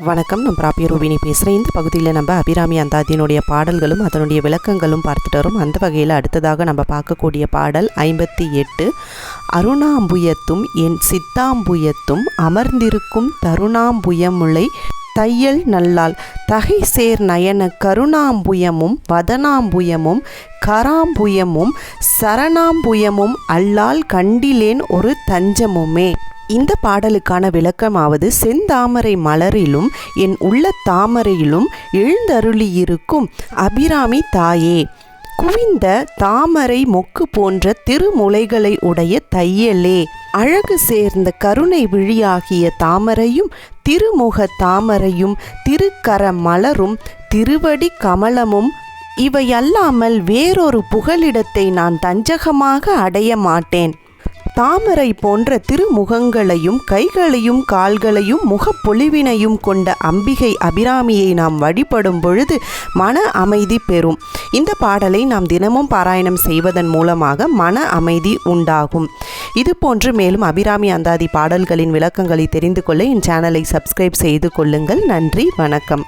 வணக்கம். நான் பிராபிய ரூபினி பேசுகிறேன் இந்த பகுதியில் நம்ம அபிராமி அந்தாதியினுடைய பாடல்களும் அதனுடைய விளக்கங்களும் பார்த்துட்டு வரும். அந்த வகையில் அடுத்ததாக நம்ம பார்க்கக்கூடிய பாடல் ஐம்பத்தி எட்டு. அருணாம்புயத்தும் என் சித்தாம்புயத்தும் அமர்ந்திருக்கும் தருணாம்புயமுளை தையல் நல்லால் தகை சேர் நயன கருணாம்புயமும் வதனாம்புயமும் கராம்புயமும் சரணாம்புயமும் அல்லால் கண்டிலேன் ஒரு தஞ்சமுமே. இந்த பாடலுக்கான விளக்கமாவது செந்தாமரை மலரிலும் என் உள்ள தாமரையிலும் எழுந்தருளியிருக்கும் அபிராமி தாயே. குவிந்த தாமரை மொக்கு போன்ற திருமுலைகளை உடைய தையலே. அழகு சேர்ந்த கருணை விழியாகிய தாமரையும் திருமுக தாமரையும் திருக்கர மலரும் திருவடி கமலமும் இவையல்லாமல் வேறொரு புகலிடத்தை நான் தஞ்சகமாக அடைய மாட்டேன். தாமரை போன்ற திருமுகங்களையும் கைகளையும் கால்களையும் முகப்பொலிவினையும் கொண்ட அம்பிகை அபிராமியை நாம் வழிபடும் பொழுது மன அமைதி பெறும். இந்த பாடலை நாம் தினமும் பாராயணம் செய்வதன் மூலமாக மன அமைதி உண்டாகும். இது போன்று மேலும் அபிராமி அந்தாதி பாடல்களின் விளக்கங்களை தெரிந்து கொள்ள என் சேனலை சப்ஸ்கிரைப் செய்து கொள்ளுங்கள். நன்றி வணக்கம்.